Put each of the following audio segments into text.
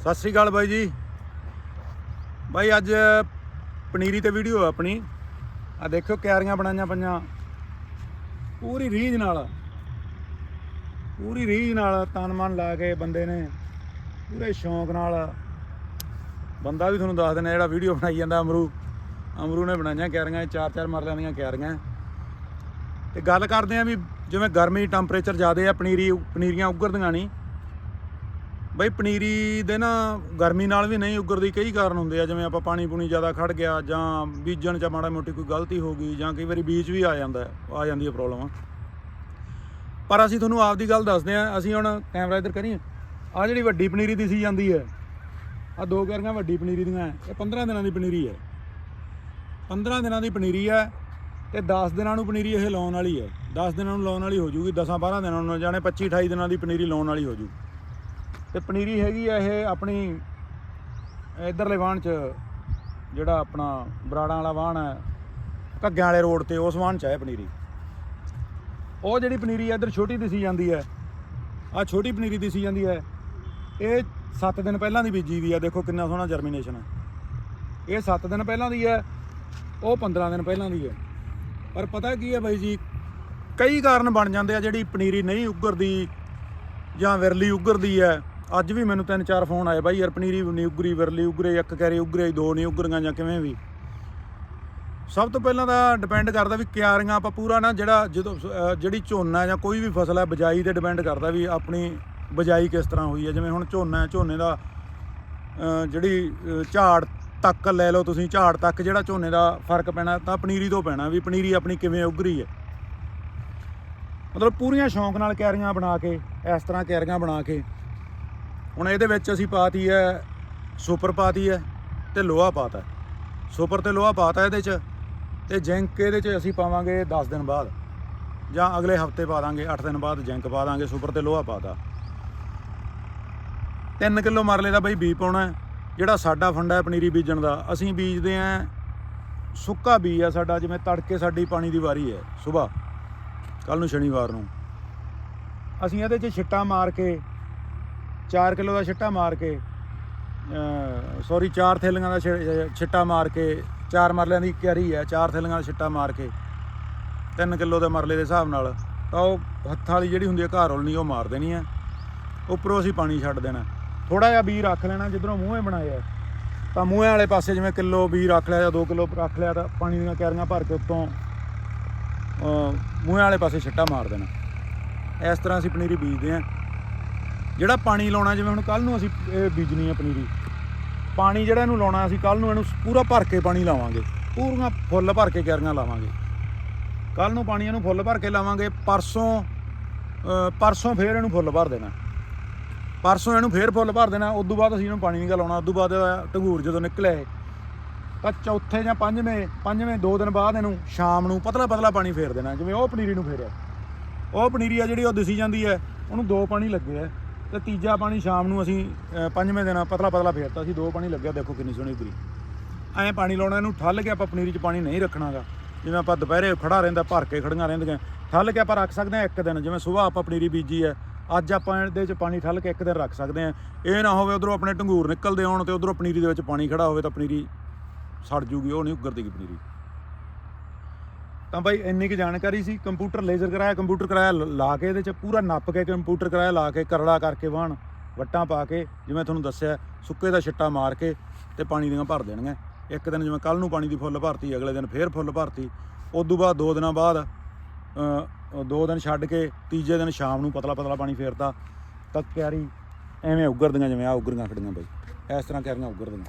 ਸਤਿ ਸ੍ਰੀ ਅਕਾਲ ਬਾਈ ਜੀ। ਬਾਈ ਅੱਜ ਪਨੀਰੀ ਤੇ ਵੀਡੀਓ ਆ ਆਪਣੀ। ਆ ਦੇਖਿਓ ਕਿਆਰੀਆਂ ਬਣਾਈਆਂ ਪਈਆਂ। ਪੂਰੀ ਰੀਝ ਨਾਲ। ਪੂਰੀ ਰੀਝ ਨਾਲ ਤਨ ਮਨ ਲਾ ਕੇ ਬੰਦੇ ਨੇ ਪੂਰੇ ਸ਼ੌਂਕ ਨਾਲ। ਬੰਦਾ ਵੀ ਤੁਹਾਨੂੰ ਦੱਸ ਦਿੰਦਾ ਜਿਹੜਾ ਵੀਡੀਓ ਬਣਾਈ ਜਾਂਦਾ ਅਮਰੂ। ਅਮਰੂ ਨੇ ਬਣਾਈਆਂ ਕਿਆਰੀਆਂ ਚਾਰ ਚਾਰ ਮਰਲਿਆਂ ਦੀਆਂ ਕਿਆਰੀਆਂ। ਤੇ ਗੱਲ ਕਰਦੇ ਆ ਵੀ ਜਿਵੇਂ ਗਰਮੀ ਟੈਂਪਰੇਚਰ ਜ਼ਿਆਦੇ ਆ, ਪਨੀਰੀ ਪਨੀਰੀਆਂ ਉੱਗਰਦੀਆਂ ਨਹੀਂ। ਬਈ ਪਨੀਰੀ ਦੇ ਨਾ ਗਰਮੀ ਨਾਲ ਵੀ ਨਹੀਂ ਉੱਗਰਦੀ, ਕਈ ਕਾਰਨ ਹੁੰਦੇ ਆ, ਜਿਵੇਂ ਆਪਾਂ ਪਾਣੀ ਪੂਣੀ ਜ਼ਿਆਦਾ ਖੜ ਗਿਆ ਜਾਂ ਬੀਜਣ ਚ ਮਾੜਾ ਮੋਟੀ ਕੋਈ ਗਲਤੀ ਹੋ ਗਈ ਜਾਂ ਕਈ ਵਾਰੀ ਬੀਜ ਵੀ ਆ ਜਾਂਦਾ, ਆ ਜਾਂਦੀ ਹੈ ਪ੍ਰੋਬਲਮ ਪਰ ਅਸੀਂ ਤੁਹਾਨੂੰ ਆਪਦੀ ਗੱਲ ਦੱਸਦੇ ਆ ਅਸੀਂ ਹੁਣ ਕੈਮਰਾ ਇੱਧਰ ਕਰੀਏ। ਆ ਜਿਹੜੀ ਵੱਡੀ ਪਨੀਰੀ ਦਿਸੀ ਜਾਂਦੀ ਹੈ ਆ ਦੋ ਕਿਆਰੀਆਂ ਵੱਡੀ ਪਨੀਰੀ ਦੀਆਂ ਇਹ 15 ਦਿਨਾਂ ਦੀ ਪਨੀਰੀ ਹੈ। 15 ਦਿਨਾਂ ਦੀ ਪਨੀਰੀ ਹੈ ਤੇ 10 ਦਿਨਾਂ ਨੂੰ ਪਨੀਰੀ ਇਹ ਲਾਉਣ ਵਾਲੀ ਹੈ। 10 ਦਿਨਾਂ ਨੂੰ ਲਾਉਣ ਵਾਲੀ ਹੋ ਜੂਗੀ 10 12 ਦਿਨਾਂ ਨੂੰ, ਜਾਣੇ 25 28 ਦਿਨਾਂ ਦੀ ਪਨੀਰੀ ਲਾਉਣ ਵਾਲੀ ਹੋ ਜੂ। ਤੇ ਪਨੀਰੀ ਹੈਗੀ ਆ ਇਹ ਆਪਣੀ ਇਧਰਲੇ ਵਾਹਣ ਚ, ਜਿਹੜਾ ਆਪਣਾ ਬਰਾੜਾਂ ਵਾਲਾ ਵਾਹਣ ਹੈ ਘੱਗਿਆਂ ਵਾਲੇ ਰੋਡ ਤੇ, ਉਸ ਵਾਹਣ ਚ ਹੈ ਪਨੀਰੀ। ਉਹ ਜਿਹੜੀ ਪਨੀਰੀ ਇਧਰ ਛੋਟੀ ਦਿਸੀ ਜਾਂਦੀ ਹੈ ਆ ਛੋਟੀ ਪਨੀਰੀ ਦਿਸੀ ਜਾਂਦੀ ਹੈ ਇਹ 7 ਦਿਨ ਪਹਿਲਾਂ ਦੀ ਬੀਜੀ ਵੀ ਆ, ਦੇਖੋ ਕਿੰਨਾ ਸੋਹਣਾ ਜਰਮੀਨੇਸ਼ਨ ਹੈ ਇਹ 7 ਦਿਨ ਪਹਿਲਾਂ ਦੀ ਹੈ ਉਹ 15 ਦਿਨ ਪਹਿਲਾਂ ਦੀ ਹੈ ਪਰ ਪਤਾ ਕੀ ਹੈ ਬਾਈ ਜੀ, ਕਈ ਕਾਰਨ ਬਣ ਜਾਂਦੇ ਆ ਜਿਹੜੀ ਪਨੀਰੀ ਨਹੀਂ ਉੱਗਰਦੀ ਜਾਂ ਵਿਰਲੀ ਉੱਗਰਦੀ ਹੈ ਅੱਜ ਵੀ ਮੈਨੂੰ ਤਿੰਨ ਚਾਰ ਫੋਨ ਆਏ ਬਾਈ, ਯਾਰ ਪਨੀਰੀ ਨਹੀਂ ਉੱਗਰੀ, ਵਿਰਲੀ ਉੱਗਰੇ, ਇੱਕ ਕਰੇ ਉੱਗਰੇ, ਦੋ ਨਹੀਂ ਉੱਗਰੀਆਂ ਜਾਂ ਕਿਵੇਂ ਵੀ। ਸਭ ਤੋਂ ਪਹਿਲਾਂ ਤਾਂ ਡਿਪੈਂਡ ਕਰਦਾ ਵੀ ਕਿਆਰੀਆਂ ਆਪਾਂ ਪੂਰਾ ਨਾ ਜਿਹੜਾ ਜਦੋਂ ਜਿਹੜੀ ਝੋਨਾ ਜਾਂ ਕੋਈ ਵੀ ਫਸਲ ਹੈ, ਬਜਾਈ ਤੇ ਡਿਪੈਂਡ ਕਰਦਾ ਵੀ ਆਪਣੀ ਬਜਾਈ ਕਿਸ ਤਰ੍ਹਾਂ ਹੋਈ ਹੈ। ਜਿਵੇਂ ਹੁਣ ਝੋਨਾ ਹੈ, ਝੋਨੇ ਦਾ ਜਿਹੜੀ ਝਾੜ ਤੱਕ ਲੈ ਲਓ ਤੁਸੀਂ, ਝਾੜ ਤੱਕ ਜਿਹੜਾ ਝੋਨੇ ਦਾ ਫ਼ਰਕ ਪੈਣਾ ਤਾਂ ਪਨੀਰੀ ਤੋਂ ਪੈਣਾ ਵੀ ਪਨੀਰੀ ਆਪਣੀ ਕਿਵੇਂ ਉੱਗਰੀ ਹੈ। ਮਤਲਬ ਪੂਰੀਆਂ ਸ਼ੌਂਕ ਨਾਲ ਕਿਆਰੀਆਂ ਬਣਾ ਕੇ, ਇਸ ਤਰ੍ਹਾਂ ਕਿਆਰੀਆਂ ਬਣਾ ਕੇ ਹੁਣ ਇਹਦੇ ਵਿੱਚ ਅਸੀਂ ਪਾਤੀ ਹੈ, ਸੁਪਰ ਪਾਤੀ ਹੈ ਤੇ ਲੋਹਾ ਪਾਤਾ ਸੁਪਰ ਤੇ ਲੋਹਾ ਪਾਤਾ ਇਹਦੇ 'ਚ ਤੇ ਜਿੰਕ ਇਹਦੇ 'ਚ ਅਸੀਂ ਪਾਵਾਂਗੇ 10 ਦਿਨ ਬਾਅਦ ਜਾਂ ਅਗਲੇ ਹਫ਼ਤੇ ਪਾ ਦਾਂਗੇ 8 ਦਿਨ ਬਾਅਦ ਜਿੰਕ ਪਾ ਦਾਂਗੇ, ਸੁਪਰ ਤੇ ਲੋਹਾ ਪਾਤਾ। 3 ਕਿਲੋ ਮਰਲੇ ਦਾ ਬਈ ਬੀ ਪਾਉਣਾ ਜਿਹੜਾ ਸਾਡਾ ਫੰਡਾ ਹੈ ਪਨੀਰੀ ਬੀਜਣ ਦਾ। ਅਸੀਂ ਬੀਜਦੇ ਆਂ ਸੁੱਕਾ ਬੀ ਆ ਸਾਡਾ, ਜਿਵੇਂ ਤੜਕੇ ਸਾਡੀ ਪਾਣੀ ਦੀ ਵਾਰੀ ਹੈ ਸਵੇਰ ਕੱਲ ਨੂੰ ਸ਼ਨੀਵਾਰ ਨੂੰ। ਅਸੀਂ ਇਹਦੇ 'ਚ ਛਿੱਟਾ ਮਾਰ ਕੇ 4 ਕਿਲੋ ਦਾ ਛਿੱਟਾ ਮਾਰ ਕੇ ਸੌਰੀ 4 ਥੈਲੀਆਂ ਦਾ ਛਿ- ਛਿੱਟਾ ਮਾਰ ਕੇ, ਚਾਰ ਮਰਲਿਆਂ ਦੀ ਕਿਆਰੀ ਹੈ, ਚਾਰ ਥੈਲੀਆਂ ਦਾ ਛਿੱਟਾ ਮਾਰ ਕੇ 3 ਕਿਲੋ ਦੇ ਮਰਲੇ ਦੇ ਹਿਸਾਬ ਨਾਲ, ਤਾਂ ਉਹ ਹੱਥਾਂ ਵਾਲੀ ਜਿਹੜੀ ਹੁੰਦੀ ਹੈ ਘਰ ਰੋਲਣੀ, ਉਹ ਮਾਰ ਦੇਣੀ ਹੈ। ਉੱਪਰੋਂ ਅਸੀਂ ਪਾਣੀ ਛੱਡ ਦੇਣਾ। ਥੋੜਾ ਜਿਹਾ ਬੀ ਰੱਖ ਲੈਣਾ, ਜਿੱਧਰੋਂ ਮੂੰਹੇ ਬਣਾਇਆ ਤਾਂ ਮੂੰਹੇ ਵਾਲੇ ਪਾਸੇ ਜਿਵੇਂ ਕਿਲੋ ਬੀ ਰੱਖ ਲਿਆ ਜਾਂ 2 ਕਿਲੋ ਰੱਖ ਲਿਆ, ਤਾਂ ਪਾਣੀ ਦੀਆਂ ਕਿਆਰੀਆਂ ਭਰ ਕੇ ਉੱਤੋਂ, ਅਹ, ਮੂੰਹੇ ਵਾਲੇ ਪਾਸੇ ਛਿੱਟਾ ਮਾਰ ਦੇਣਾ। ਇਸ ਤਰ੍ਹਾਂ ਅਸੀਂ ਪਨੀਰੀ ਬੀਜਦੇ ਹਾਂ। ਜਿਹੜਾ ਪਾਣੀ ਲਾਉਣਾ ਜਿਵੇਂ ਹੁਣ ਕੱਲ ਨੂੰ ਅਸੀਂ, ਇਹ ਬੀਜਣੀ ਹੈ ਪਨੀਰੀ। ਪਾਣੀ ਜਿਹੜਾ ਇਹਨੂੰ ਲਾਉਣਾ, ਅਸੀਂ ਕੱਲ ਨੂੰ ਇਹਨੂੰ ਪੂਰਾ ਭਰ ਕੇ ਪਾਣੀ ਲਾਵਾਂਗੇ। ਪੂਰੀਆਂ ਫੁੱਲ ਭਰ ਕੇ ਕਿਆਰੀਆਂ ਲਾਵਾਂਗੇ। ਕੱਲ ਨੂੰ ਪਾਣੀ ਇਹਨੂੰ ਫੁੱਲ ਭਰ ਕੇ ਲਾਵਾਂਗੇ, ਪਰਸੋਂ ਪਰਸੋਂ ਫੇਰ ਇਹਨੂੰ ਫੁੱਲ ਭਰ ਦੇਣਾ। ਪਰਸੋਂ ਇਹਨੂੰ ਫੇਰ ਫੁੱਲ ਭਰ ਦੇਣਾ, ਉਦੋਂ ਬਾਅਦ ਅਸੀਂ ਇਹਨੂੰ ਪਾਣੀ ਨਹੀਂ ਗਾ ਲਾਉਣਾ ਤੋਂ ਬਾਅਦ ਢੰਗੂਰ ਜਦੋਂ ਨਿਕਲੇ, ਤਾਂ ਚੌਥੇ ਜਾਂ ਪੰਜਵੇਂ ਪੰਜਵੇਂ ਦੋ ਦਿਨ ਬਾਅਦ ਇਹਨੂੰ ਸ਼ਾਮ ਨੂੰ ਪਤਲਾ ਪਤਲਾ ਪਾਣੀ ਫੇਰ ਦੇਣਾ, ਜਿਵੇਂ ਉਹ ਪਨੀਰੀ ਨੂੰ ਫੇਰਿਆ। ਉਹ ਪਨੀਰੀ ਆ ਜਿਹੜੀ ਉਹ ਦਿਸੀ ਜਾਂਦੀ ਹੈ, ਉਹਨੂੰ ਦੋ ਪਾਣੀ ਲੱਗੇ ਆ। ਤੇ ਤੀਜਾ ਪਾਣੀ ਸ਼ਾਮ ਨੂੰ ਅਸੀਂ ਪੰਜਵੇਂ ਦਿਨ ਪਤਲਾ ਪਤਲਾ ਫੇਰਤਾ ਸੀ, ਦੋ ਪਾਣੀ ਲੱਗਿਆ, ਦੇਖੋ ਕਿੰਨੀ ਸੋਹਣੀ ਉਗਰੀ ਐਂ ਪਾਣੀ ਲਾਉਣਾ, ਇਹਨੂੰ ਠੱਲ ਕੇ ਆਪਾਂ ਪਨੀਰੀ 'ਚ ਪਾਣੀ ਨਹੀਂ ਰੱਖਣਾਗਾ। ਜਿਵੇਂ ਆਪਾਂ ਦੁਪਹਿਰੇ ਖੜਾ ਰਹਿੰਦਾ, ਭਰ ਕੇ ਖੜੀਆਂ ਰਹਿੰਦੀਆਂ, ਠੱਲ ਕੇ ਆਪਾਂ ਰੱਖ ਸਕਦੇ ਹਾਂ ਇੱਕ ਦਿਨ, ਜਿਵੇਂ ਸਵੇਰ ਆਪਾਂ ਪਨੀਰੀ ਬੀਜੀ ਹੈ, ਅੱਜ ਆਪਾਂ ਇਹਦੇ 'ਚ ਪਾਣੀ ਠੱਲ ਕੇ ਇੱਕ ਦਿਨ ਰੱਖ ਸਕਦੇ ਹਾਂ। ਇਹ ਨਾ ਹੋਵੇ ਉਧਰੋਂ ਆਪਣੇ ਢੰਗੂਰ ਨਿਕਲਦੇ ਆਉਣ ਤੇ ਉਧਰੋਂ ਪਨੀਰੀ ਦੇ ਵਿੱਚ ਪਾਣੀ ਖੜਾ ਹੋਵੇ ਤਾਂ ਪਨੀਰੀ ਸੜ ਜੂਗੀ, ਉਹ ਨਹੀਂ ਉੱਗਰਦੀਗੀ ਪਨੀਰੀ। ਤਾਂ ਬਾਈ ਇੰਨੀ ਕੁ ਜਾਣਕਾਰੀ ਸੀ, ਕੰਪਿਊਟਰ ਲੇਜ਼ਰ ਕਰਾਇਆ, ਕੰਪਿਊਟਰ ਕਰਾਇਆ ਲਾ ਕੇ ਇਹਦੇ 'ਚ ਪੂਰਾ ਨੱਪ ਕੇ ਕੰਪਿਊਟਰ ਕਰਾਇਆ, ਲਾ ਕੇ ਕਰੜਾ ਕਰਕੇ ਵਾਹਣ, ਵੱਟਾਂ ਪਾ ਕੇ, ਜਿਵੇਂ ਤੁਹਾਨੂੰ ਦੱਸਿਆ, ਸੁੱਕੇ ਦਾ ਛਿੱਟਾ ਮਾਰ ਕੇ ਤੇ ਪਾਣੀ ਦੀਆਂ ਭਰ ਦੇਣੀਆਂ। ਇੱਕ ਦਿਨ ਜਿਵੇਂ ਕੱਲ ਨੂੰ ਪਾਣੀ ਦੀ ਫੁੱਲ ਭਰਤੀ, ਅਗਲੇ ਦਿਨ ਫੇਰ ਫੁੱਲ ਭਰਤੀ, ਉਦੋਂ ਬਾਅਦ, ਦੋ ਦਿਨਾਂ ਬਾਅਦ ਦੋ ਦਿਨ ਛੱਡ ਕੇ, ਤੀਜੇ ਦਿਨ ਸ਼ਾਮ ਨੂੰ ਪਤਲਾ ਪਤਲਾ ਪਾਣੀ ਫੇਰਤਾ, ਤਾਂ ਕਿਆਰੀ ਐਵੇਂ ਉੱਗਰਦੀਆਂ ਜਿਵੇਂ ਆ ਉੱਗਰੀਆਂ ਖੜੀਆਂ ਬਾਈ। ਇਸ ਤਰ੍ਹਾਂ ਕਿਆਰੀਆਂ ਉੱਗਰਦੀਆਂ।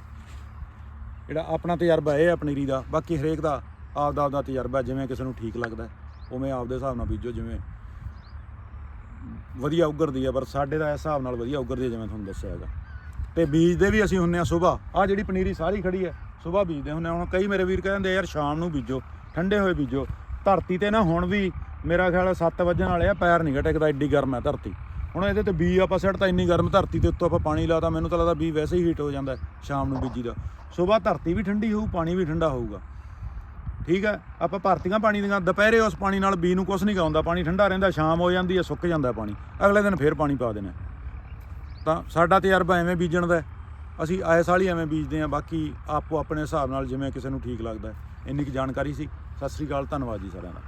ਜਿਹੜਾ ਆਪਣਾ ਤਜਰਬਾ ਇਹ ਹੈ ਪਨੀਰੀ ਦਾ, ਬਾਕੀ ਹਰੇਕ ਦਾ ਆਪਦਾ ਆਪਦਾ ਤਜਰਬਾ ਜਿਵੇਂ ਕਿਸੇ ਨੂੰ ਠੀਕ ਲੱਗਦਾ ਉਵੇਂ ਆਪਦੇ ਹਿਸਾਬ ਨਾਲ ਬੀਜੋ, ਜਿਵੇਂ ਵਧੀਆ ਉੱਗਰਦੀ ਹੈ, ਪਰ ਸਾਡੇ ਦਾ ਇਸ ਹਿਸਾਬ ਨਾਲ ਵਧੀਆ ਉੱਗਰਦੀ ਹੈ, ਜਿਵੇਂ ਤੁਹਾਨੂੰ ਦੱਸਿਆ ਹੈਗਾ। ਤੇ ਬੀਜਦੇ ਵੀ ਅਸੀਂ ਹੁੰਨੇ ਆ ਸਵੇਰ ਆ ਜਿਹੜੀ ਪਨੀਰੀ ਸਾਰੀ ਖੜੀ ਹੈ ਸਵੇਰ ਬੀਜਦੇ ਹੁੰਨੇ ਆ ਹੁਣ ਕਈ ਮੇਰੇ ਵੀਰ ਕਹਿੰਦੇ, ਯਾਰ, ਸ਼ਾਮ ਨੂੰ ਬੀਜੋ, ਠੰਡੇ ਹੋਏ ਬੀਜੋ। ਧਰਤੀ ਤੇ ਨਾ ਹੁਣ ਵੀ ਮੇਰਾ ਖਿਆਲ 7 ਵਜਣ ਵਾਲੇ ਆ, ਪੈਰ ਨਹੀਂ ਘਟਕਦਾ ਐਡੀ ਗਰਮ ਹੈ ਧਰਤੀ। ਹੁਣ ਇਹਦੇ ਤੇ ਬੀ ਆਪਾਂ ਸਿੱਟ ਤਾਂ ਇੰਨੀ ਗਰਮ ਧਰਤੀ ਤੇ ਉੱਤੋਂ ਆਪਾਂ ਪਾਣੀ ਲਾਤਾ, ਮੈਨੂੰ ਤਾਂ ਲੱਗਦਾ ਬੀ ਵੈਸੇ ਹੀ ਹੀਟ ਹੋ ਜਾਂਦਾ ਸ਼ਾਮ ਨੂੰ ਬੀਜੀ ਦਾ। ਸਵੇਰ ਧਰਤੀ ਵੀ ਠੰਡੀ ਹੋਊ, ਪਾਣੀ ਵੀ ਠੰਡਾ ਹੋਊਗਾ। ਠੀਕ ਹੈ? ਆਪਾਂ ਭਰਤੀਆਂ ਪਾਣੀ ਦੀਆਂ, ਦੁਪਹਿਰੇ ਉਸ ਪਾਣੀ ਨਾਲ ਬੀ ਨੂੰ ਕੁਝ ਨਹੀਂ ਗਾਉਂਦਾ ਪਾਣੀ ਠੰਡਾ ਰਹਿੰਦਾ, ਸ਼ਾਮ ਹੋ ਜਾਂਦੀ ਹੈ, ਸੁੱਕ ਜਾਂਦਾ ਪਾਣੀ। ਅਗਲੇ ਦਿਨ ਫੇਰ ਪਾਣੀ ਪਾ ਦੇਣਾ ਤਾਂ ਸਾਡਾ ਤਜਰਬਾ ਐਵੇਂ ਬੀਜਣ ਦਾ ਅਸੀਂ ਆਏ ਸਾਲ ਹੀ ਐਵੇਂ ਬੀਜਦੇ ਹਾਂ, ਬਾਕੀ ਆਪੋ ਆਪਣੇ ਹਿਸਾਬ ਨਾਲ ਜਿਵੇਂ ਕਿਸੇ ਨੂੰ ਠੀਕ ਲੱਗਦਾ ਇੰਨੀ ਕੁ ਜਾਣਕਾਰੀ ਸੀ। ਸਤਿ ਸ੍ਰੀ ਅਕਾਲ, ਧੰਨਵਾਦ ਜੀ ਸਾਰਿਆਂ ਦਾ।